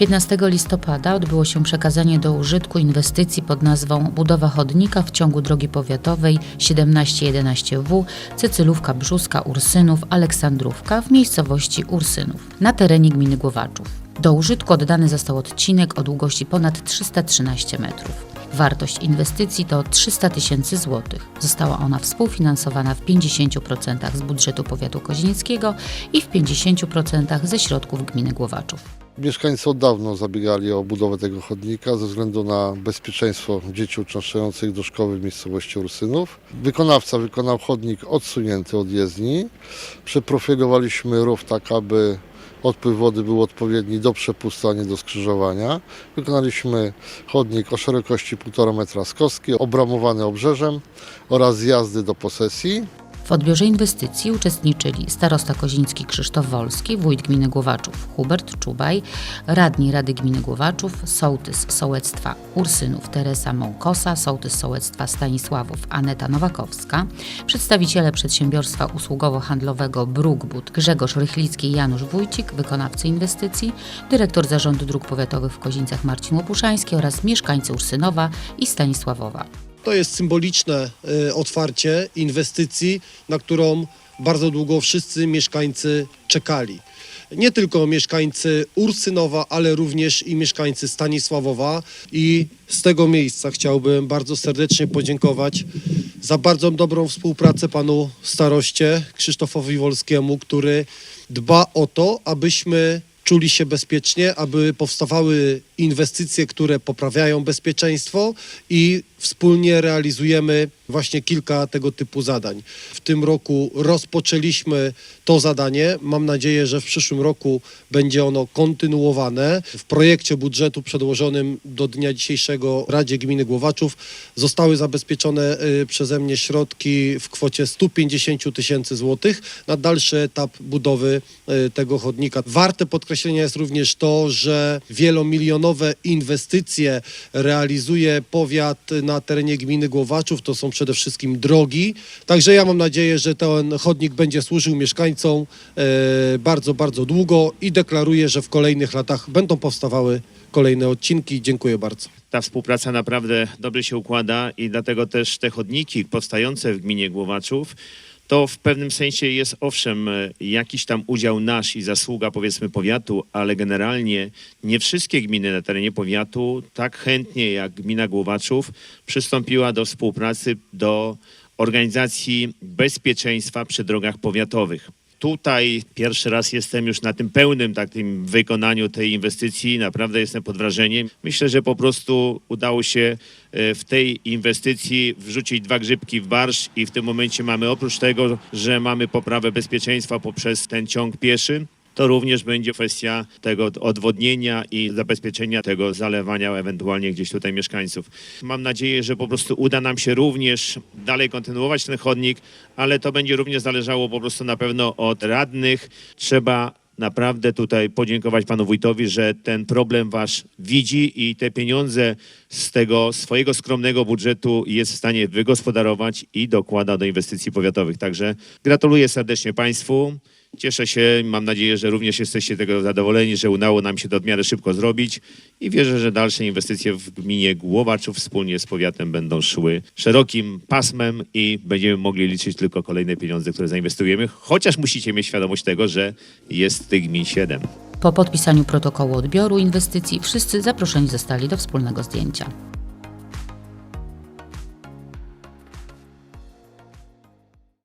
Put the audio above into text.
15 listopada odbyło się przekazanie do użytku inwestycji pod nazwą Budowa chodnika w ciągu drogi powiatowej 1711W Cycylówka Brzuska Ursynów Aleksandrówka w miejscowości Ursynów na terenie gminy Głowaczów. Do użytku oddany został odcinek o długości ponad 313 metrów. Wartość inwestycji to 300 tysięcy złotych. Została ona współfinansowana w 50% z budżetu powiatu koźnickiego i w 50% ze środków gminy Głowaczów. Mieszkańcy od dawna zabiegali o budowę tego chodnika ze względu na bezpieczeństwo dzieci uczęszczających do szkoły w miejscowości Ursynów. Wykonawca wykonał chodnik odsunięty od jezdni. Przeprofilowaliśmy rów tak, aby odpływ wody był odpowiedni do przepustu, a nie do skrzyżowania. Wykonaliśmy chodnik o szerokości 1,5 metra z obramowany obrzeżem oraz zjazdy do posesji. W odbiorze inwestycji uczestniczyli starosta koziński Krzysztof Wolski, wójt gminy Głowaczów Hubert Czubaj, radni Rady Gminy Głowaczów, sołtys sołectwa Ursynów Teresa Mąkosa, sołtys sołectwa Stanisławów Aneta Nowakowska, przedstawiciele przedsiębiorstwa usługowo-handlowego Brugbud Grzegorz Rychlicki i Janusz Wójcik, wykonawcy inwestycji, dyrektor Zarządu Dróg Powiatowych w Kozińcach Marcin Łopuszański oraz mieszkańcy Ursynowa i Stanisławowa. To jest symboliczne e, otwarcie inwestycji, na którą bardzo długo wszyscy mieszkańcy czekali. Nie tylko mieszkańcy Ursynowa, ale również i mieszkańcy Stanisławowa. I z tego miejsca chciałbym bardzo serdecznie podziękować za bardzo dobrą współpracę panu staroście Krzysztofowi Wolskiemu, który dba o to, abyśmy czuli się bezpiecznie, aby powstawały inwestycje, które poprawiają bezpieczeństwo i wspólnie realizujemy właśnie kilka tego typu zadań. W tym roku rozpoczęliśmy to zadanie. Mam nadzieję, że w przyszłym roku będzie ono kontynuowane. W projekcie budżetu przedłożonym do dnia dzisiejszego Radzie Gminy Głowaczów zostały zabezpieczone y, przeze mnie środki w kwocie 150 000 tysięcy złotych na dalszy etap budowy y, tego chodnika. Warte podkreślenia jest również to, że wielomilionowe inwestycje realizuje powiat na terenie gminy Głowaczów. To są przede wszystkim drogi. Także ja mam nadzieję, że ten chodnik będzie służył mieszkańcom e, bardzo, bardzo długo i deklaruję, że w kolejnych latach będą powstawały kolejne odcinki. Dziękuję bardzo. ta współpraca naprawdę dobrze się układa i dlatego też te chodniki powstające w gminie Głowaczów to w pewnym sensie jest owszem e, jakiś tam udział nasz i zasługa powiedzmy powiatu, ale generalnie nie wszystkie gminy na terenie powiatu tak chętnie jak gmina Głowaczów przystąpiła do współpracy do organizacji bezpieczeństwa przy drogach powiatowych. Tutaj pierwszy raz jestem już na tym pełnym takim wykonaniu tej inwestycji. Naprawdę jestem pod wrażeniem. Myślę, że po prostu udało się e, w tej inwestycji wrzucić dwa grzybki w barsz i w tym momencie mamy oprócz tego, że mamy poprawę bezpieczeństwa poprzez ten ciąg pieszy, to również będzie kwestia tego odwodnienia i zabezpieczenia tego zalewania ewentualnie gdzieś tutaj mieszkańców. Mam nadzieję, że po prostu uda nam się również dalej kontynuować ten chodnik, ale to będzie również zależało po prostu na pewno od radnych. Trzeba naprawdę tutaj podziękować panu wójtowi, że ten problem wasz widzi i te pieniądze z tego swojego skromnego budżetu jest w stanie wygospodarować i dokłada do inwestycji powiatowych. Także gratuluję serdecznie państwu. Cieszę się, mam nadzieję, że również jesteście tego zadowoleni, że udało nam się to w miarę szybko zrobić i wierzę, że dalsze inwestycje w gminie Głowaczów wspólnie z powiatem będą szły szerokim pasmem i będziemy mogli liczyć tylko kolejne pieniądze, które zainwestujemy, chociaż musicie mieć świadomość tego, że jest tych gmin siedem. Po podpisaniu protokołu odbioru inwestycji wszyscy zaproszeni zostali do wspólnego zdjęcia.